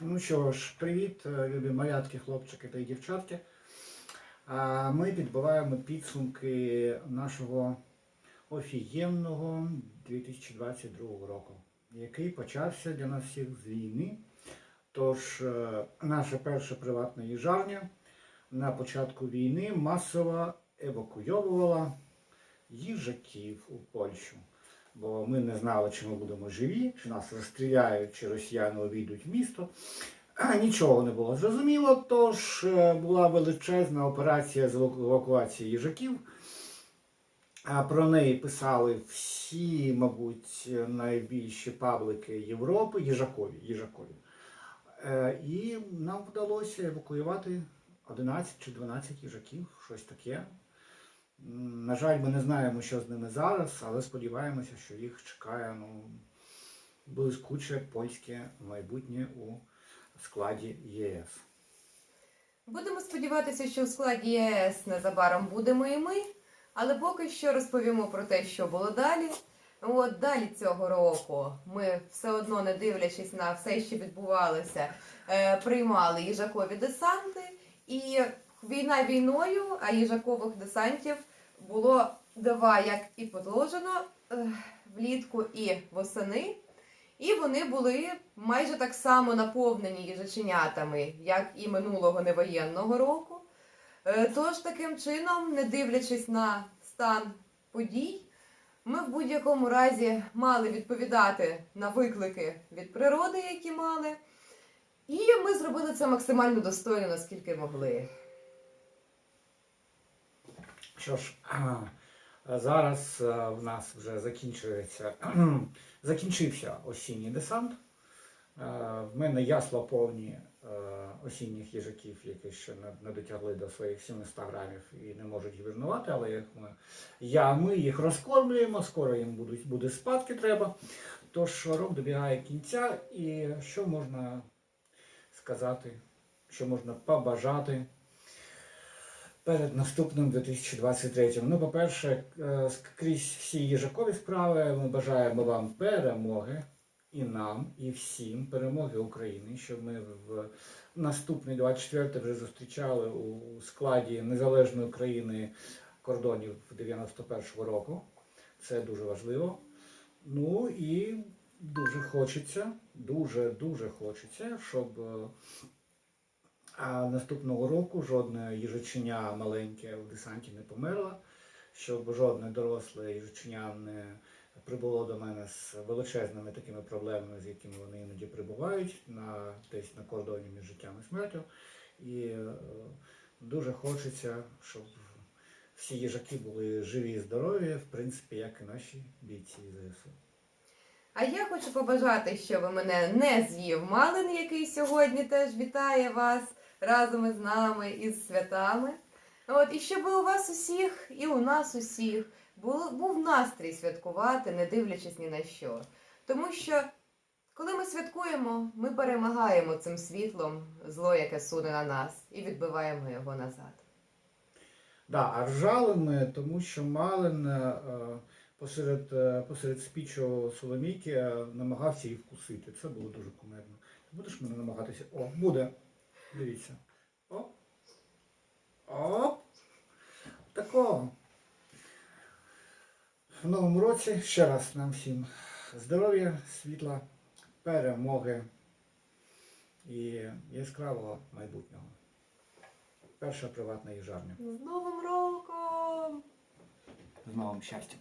Ну що ж, привіт, е, любі малятки, хлопчики та дівчатки. Ми підбиваємо підсумки нашого офігенного 2022 року, який почався для нас всіх з війни. Тож е, наша перша приватна їжарня на початку війни масово евакуйовувала їжаків у Польщу. Бо ми не знали, чи ми будемо живі, чи нас розстріляють, чи росіяни увійдуть в місто. Нічого не було зрозуміло, тож е, була величезна операція з евакуації їжаків. Про неї писали всі, мабуть, найбільші паблики Європи, їжакові. їжакові. Е, І нам вдалося евакуювати 11 чи 12 їжаків, щось таке. На жаль, ми не знаємо, що з ними зараз, але сподіваємося, що їх чекає ну, блискуче польське майбутнє у складі ЄС. Будемо сподіватися, що в складі ЄС незабаром будемо і ми, але поки що розповімо про те, що було далі. От далі цього року ми все одно, не дивлячись на все, що відбувалося, е, приймали їжакові десанти. І війна війною, а їжакових десантів було два, як і положено, е, влітку і восени. І вони були майже так само наповнені їжаченятами, як і минулого невоєнного року. Е, Тож таким чином, не дивлячись на стан подій, ми в будь-якому разі мали відповідати на виклики від природи, які мали. І ми зробили це максимально достойно, наскільки могли. Що ж, зараз в нас вже закінчується, закінчився осінній десант. В мене ясла повні осінніх їжаків, які ще не, дотягли до своїх 700 грамів і не можуть гібернувати, але їх ми, я, ми їх розкормлюємо, скоро їм будуть, буде спадки треба. Тож рок добігає кінця, і що можна сказати, що можна побажати перед наступним 2023. Ну, по-перше, е, скрізь всі їжакові справи ми бажаємо вам перемоги і нам, і всім перемоги України, щоб ми в наступний 24 вже зустрічали у складі незалежної України кордонів 91-го року. Це дуже важливо. Ну і дуже хочеться, дуже дуже хочеться, щоб е, а наступного року жодне їжаченя маленьке в десанті не померло, щоб жодне доросле їжаченя не прибуло до мене з величезними такими проблемами, з якими вони іноді прибувають на десь на кордоні між життям і смертю. І е, дуже хочеться, щоб всі їжаки були живі і здорові, в принципі, як і наші бійці ЗСУ. А я хочу побажати, щоб мене не з'їв Малин, який сьогодні теж вітає вас разом із нами із святами. От, і щоб у вас усіх, і у нас усіх було, був настрій святкувати, не дивлячись ні на що. Тому що, коли ми святкуємо, ми перемагаємо цим світлом зло, яке суне на нас, і відбиваємо його назад. Да, а ржали ми, тому що Малин е, посеред, е, посеред спічу Соломійки е, намагався її вкусити. Це було дуже кумедно. Будеш мене намагатися? О, буде. Дивіться. О. О. Такого. В новому році ще раз нам всім здоров'я, світла, перемоги і яскравого майбутнього. Перша приватна їжарня. З Новим роком! З новим щастям.